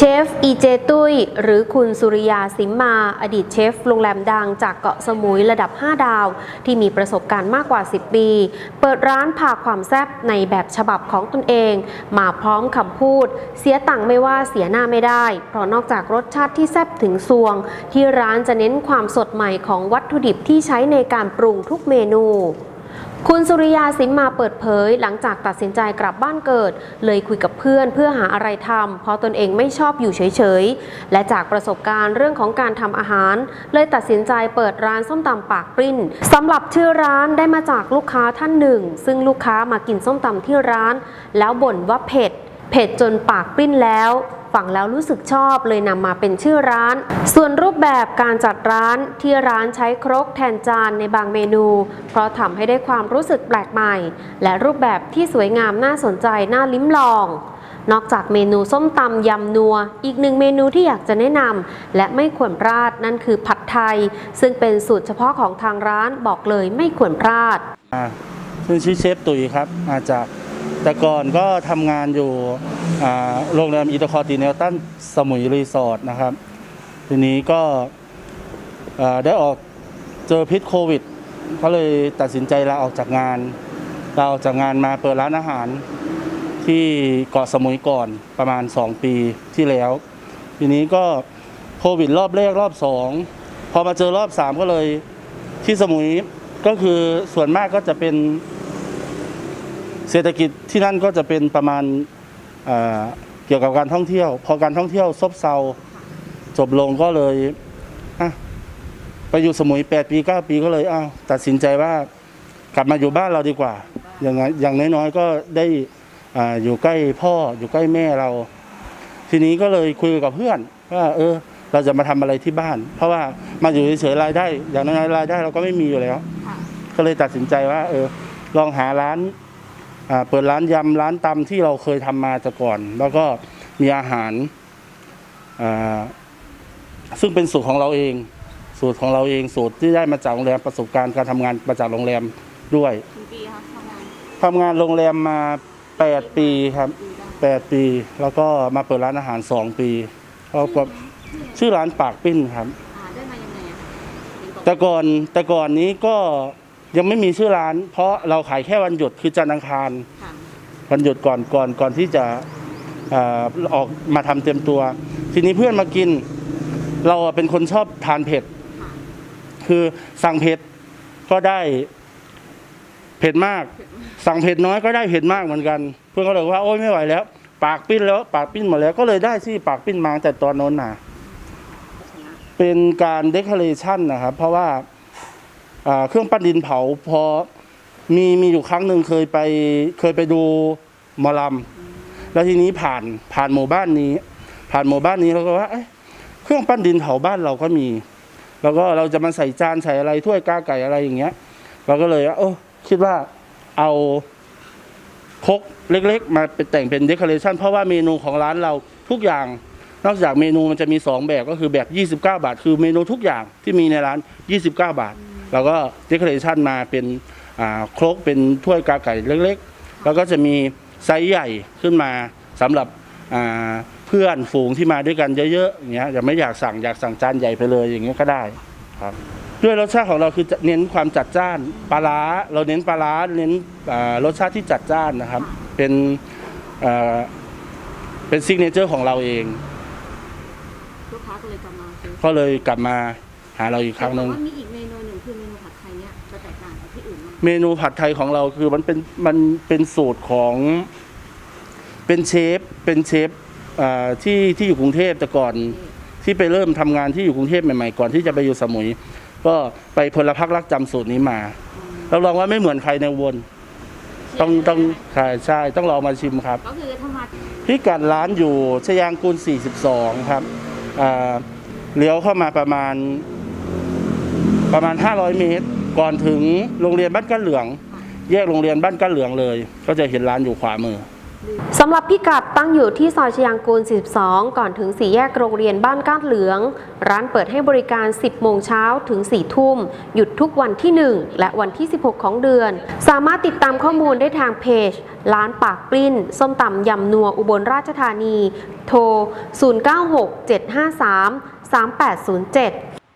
เชฟอีเจตุ้ยหรือคุณสุริยาสิมมา อดีตเชฟโรงแรมดังจากเกาะสมุยระดับ 5 ดาว ที่มีประสบการณ์มากกว่า 10 ปี เปิดร้านพาความแซ่บในแบบฉบับของตนเอง มาพร้อมคำพูด เสียตังค์ไม่ว่าเสียหน้าไม่ได้ เพราะนอกจากรสชาติที่แซ่บถึงซวง ที่ร้านจะเน้นความสดใหม่ของวัตถุดิบที่ใช้ในการปรุงทุกเมนู คุณสุริยาสิมมาเปิดเผย หลังจากตัดสินใจกลับบ้านเกิด เลยคุยกับเพื่อนเพื่อหาอะไรทำเพราะตนเองไม่ชอบอยู่เฉยๆ และจากประสบการณ์เรื่องของการทำอาหาร เลยตัดสินใจเปิดร้านส้มตำปากปริ้นสำหรับชื่อร้านได้มาจากลูกค้าท่านหนึ่ง ซึ่งลูกค้ามากินส้มตำที่ร้าน แล้วบ่นว่าเผ็ดเผ็ดจนปากปริ้นแล้ว ฟังแล้วรู้สึกชอบเลยนำมาเป็นชื่อร้าน ส่วนรูปแบบการจัดร้านที่ร้านใช้ครกแทนจานในบางเมนู เพราะทำให้ได้ความรู้สึกแปลกใหม่ และรูปแบบที่สวยงามน่าสนใจน่าลิ้มลองนอกจากเมนูส้มตำยำนัว อีกหนึ่งเมนูที่อยากจะแนะนำและไม่ควรพลาดนั่นคือผัดไทย ซึ่งเป็นสูตรเฉพาะของทางร้านบอกเลยไม่ควรพลาด อ่าซึ่งชื่อเชฟตุ๋ยครับมาจาก แต่ก่อนก็ทำงานอยู่โรงแรมอีตคอติเนลตันสมุยรีสอร์ทนะครับ ทีนี้ก็ได้ออกเจอพิษโควิด ก็เลยตัดสินใจลาออกจากงานลาออกจากงานมาเปิดร้านอาหารที่เกาะสมุยก่อนประมาณ 2 ปีที่แล้ว ทีนี้ก็โควิดรอบแรกรอบสองพอมาเจอรอบสามก็เลยที่สมุยก็คือส่วนมากก็จะเป็น เศรษฐกิจที่นั่นก็จะเป็นประมาณเอ่อเกี่ยวกับการท่องเที่ยว พอการท่องเที่ยวซบเซาจบลงก็เลยอะไปอยู่สมุย 8 ปี 9 ปีก็เลยอ้าวตัดสินใจว่ากลับมาอยู่บ้านเราดีกว่า อย่างน้อยอย่างน้อยๆก็ได้อ่าอยู่ใกล้พ่ออยู่ใกล้แม่เรา ทีนี้ก็เลยคุยกับเพื่อนว่าเออ เราจะมาทำอะไรที่บ้าน เพราะว่ามาอยู่เฉยๆรายได้ อย่างน้อยๆรายได้เราก็ไม่มีอยู่แล้ว ก็เลยตัดสินใจว่า เออ ลองหาร้านอ่า เปิดร้านยำร้านตำที่เราเคยทำมาแต่ก่อน แล้วก็มีอาหารอ่าซึ่งเป็นสูตรของเราเอง สูตรของเราเองสูตรที่ได้มาจากโรงแรมประสบการณ์การทำงานมาจากโรงแรมด้วยกี่ปีคะทำงานทำงานโรงแรมมา 8 ปีครับ 8 ปี แล้วก็มาเปิดร้านอาหาร 2 ปีแล้วก็ชื่อร้านปากปิ้นครับอ่าได้มายังไงอะเห็นบอกแต่ก่อนแต่ก่อนนี้ก็ ยังไม่มีชื่อร้าน เพราะเราขายแค่วันหยุดคือจันทร์อังคาร ค่ะวันหยุดก่อนก่อนก่อนที่จะเอ่อออกมาทำเต็มตัว ทีนี้เพื่อนมากิน เราอะเป็นคนชอบทานเผ็ดค่ะคือสั่งเผ็ดก็ได้เผ็ดมาก สั่งเผ็ดน้อยก็ได้เผ็ดมากเหมือนกัน เพื่อนก็เลยว่าโอ๊ยไม่ไหวแล้ว ปากปิ้นแล้ว ปากปิ้นหมดแล้วก็เลยได้ที่ปากปิ้นมาตั้งแต่ตอนโน้นน่ะ เป็นการเดคอเรชันนะครับ เพราะว่าอ่า เครื่องปั้นดินเผาพอมีมีอยู่ครั้งหนึ่งเคยไปเคยไปดูมอลำแล้วทีนี้ผ่านผ่านหมู่บ้านนี้ ผ่านหมู่บ้านนี้เราก็ว่าเครื่องปั้นดินเผาบ้านเราก็มี แล้วก็เราจะมาใส่จานใส่อะไรถ้วยกาไก่อะไรอย่างเงี้ยเราก็เลยว่าเออคิดว่าเอาคกเล็ก ๆ มาเป็นแต่งเป็นเดคอเรชันเพราะว่าเมนูของร้านเราทุกอย่าง นอกจากเมนูมันจะมี 2 แบบก็คือแบบ 29 บาท คือเมนูทุกอย่างที่มีในร้าน 29 บาท แล้วก็เดคอเรชันมาเป็นอ่าครกเป็นถ้วยกาไก่เล็กๆ แล้วก็จะมีไซส์ใหญ่ขึ้นมาสำหรับอ่าเพื่อนฝูงที่มาด้วยกันเยอะๆอย่างเงี้ยอย่าไม่อยากสั่งอยากสั่งจานใหญ่ไปเลยอย่างเงี้ยก็ได้ครับด้วยรสชาติของเราคือจะเน้นความจัดจ้านปลาร้าเราเน้นปลาร้าเน้นอ่ารสชาติที่จัดจ้านนะครับ เป็นอ่าเป็นซิกเนเจอร์ของเราเองลูกค้าก็เลยกลับมาซื้อก็เลยกลับมา หาเราอีกครั้งหนึ่ง แต่ว่ามีอีกเมนูหนึ่งคือเมนูผัดไทยเนี่ยจะแตกต่างจากที่อื่นมากเมนูผัดไทยของเราคือมันเป็นมันเป็นสูตรของเป็นเชฟเป็นเชฟอ่าที่ที่อยู่กรุงเทพแต่ก่อนที่ไปเริ่มทำงานที่อยู่กรุงเทพใหม่ๆก่อนที่จะไปอยู่สมุย ก็ไปพลพักรักจำสูตรนี้มารับรองว่าไม่เหมือนใครในวนต้องต้องใช่ใช่ต้องลองมาชิมครับ ก็คือถ้ามาพิกัดร้านอยู่ชยางกูล42 ครับอ่าเลี้ยวเข้ามาประมาณ ประมาณ 500 เมตร ก่อนถึงโรงเรียนบ้านก้านเหลือง แยกโรงเรียนบ้านก้านเหลืองเลย ก็จะเห็นร้านอยู่ขวามือสำหรับพิกัดตั้งอยู่ที่ซอยชยางกูล 42 ก่อนถึงสี่แยกโรงเรียนบ้านก้านเหลือง ร้านเปิดให้บริการ 10 โมงเช้าถึง 4 ทุ่ม หยุดทุกวันที่ 1 และวันที่ 16 ของเดือน สามารถติดตามข้อมูลได้ทางเพจ ร้านปากปลิ้น ส้มตำยำนัวอุบลราชธานี โทร 0967533807